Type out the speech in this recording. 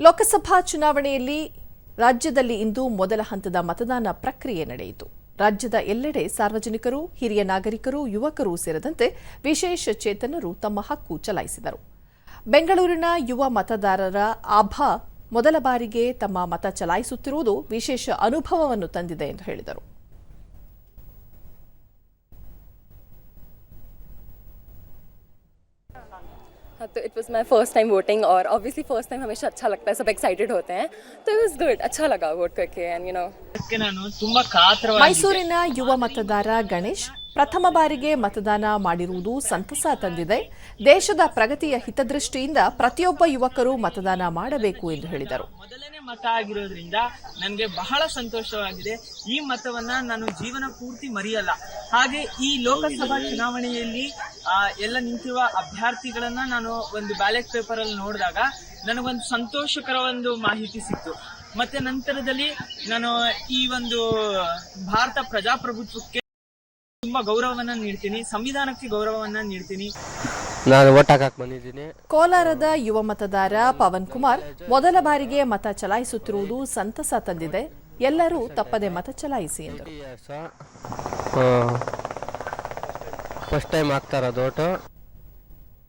ಲೋಕಸಭಾ ಚುನಾವಣೆಯಲ್ಲಿ ರಾಜ್ಯದಲ್ಲಿ ಇಂದು ಮೊದಲ ಹಂತದ ಮತದಾನ ಪ್ರಕ್ರಿಯೆ ನಡೆಯಿತು. ರಾಜ್ಯದ ಎಲ್ಲೆಡೆ ಸಾರ್ವಜನಿಕರು, ಹಿರಿಯ ನಾಗರಿಕರು, ಯುವಕರು ಸೇರಿದಂತೆ ವಿಶೇಷ ಚೇತನರು ತಮ್ಮ ಹಕ್ಕು ಚಲಾಯಿಸಿದರು. ಬೆಂಗಳೂರಿನ ಯುವ ಮತದಾರರ ಆಭಾ ಮೊದಲ ಬಾರಿಗೆ ತಮ್ಮ ಮತ ಚಲಾಯಿಸುತ್ತಿರುವುದು ವಿಶೇಷ ಅನುಭವವನ್ನು ತಂದಿದೆ ಎಂದು ಹೇಳಿದರು. हाँ तो it was my first time voting और ऑब्वियसली फर्स्ट टाइम हमेशा अच्छा लगता है सब एक्साइटेड होते हैं तो इट वॉज गुड अच्छा लगा वोट करके एंड यू नो ಅದಕ್ಕೆ ನಾನು ತುಂಬಾ ಕಾತರವಾಗಿ ಮೈಸೂರಿನ ಯುವ ಮತದಾರ ಗಣೇಶ್ ಪ್ರಥಮ ಬಾರಿಗೆ ಮತದಾನ ಮಾಡಿರುವುದು ಸಂತಸ ತಂದಿದೆ ದೇಶದ ಪ್ರಗತಿಯ ಹಿತದೃಷ್ಟಿಯಿಂದ ಪ್ರತಿಯೊಬ್ಬ ಯುವಕರು ಮತದಾನ ಮಾಡಬೇಕು ಎಂದು ಹೇಳಿದರು ಮೊದಲನೇ ಮತ ಆಗಿರೋದ್ರಿಂದ ನನಗೆ ಬಹಳ ಸಂತೋಷವಾಗಿದೆ ಈ ಮತವನ್ನ ನಾನು ಜೀವನ ಪೂರ್ತಿ ಮರೆಯಲ್ಲ ಹಾಗೆ ಈ ಲೋಕಸಭಾ ಚುನಾವಣೆಯಲ್ಲಿ ಆ, ಎಲ್ಲ ನಿಂತಿರುವ ಅಭ್ಯರ್ಥಿಗಳನ್ನ ನಾನು ಒಂದು ಬ್ಯಾಲೆಟ್ ಪೇಪರ್ ಅಲ್ಲಿ ನೋಡಿದಾಗ ನನಗೊಂದು ಸಂತೋಷಕರ ಒಂದು ಮಾಹಿತಿ ಸಿಕ್ತು. ಮತ್ತೆ ನಂತರದಲ್ಲಿ ನಾನು ಈ ಒಂದು ಭಾರತ ಪ್ರಜಾಪ್ರಭುತ್ವಕ್ಕೆ ತುಂಬಾ ಗೌರವವನ್ನ ನೀಡ್ತೀನಿ ಸಂವಿಧಾನಕ್ಕೆ ಗೌರವವನ್ನ ನೀಡ್ತೀನಿ. ನಾನು ಓಟ್ ಹಾಕಕ್ ಬಂದಿದ್ದೀನಿ. ಕೋಲಾರದ ಯುವ ಮತದಾರ ಪವನ್ ಕುಮಾರ್ ಮೊದಲ ಬಾರಿಗೆ ಮತ ಚಲಾಯಿಸುತ್ತಿರುವುದು ಸಂತಸ ತಂದಿದೆ. ಎಲ್ಲರೂ ತಪ್ಪದೆ ಮತ ಚಲಾಯಿಸಿ ಎಂದರು. ಫಸ್ಟ್ ಟೈಮ್ ಆಗ್ತಾ ಓಟು.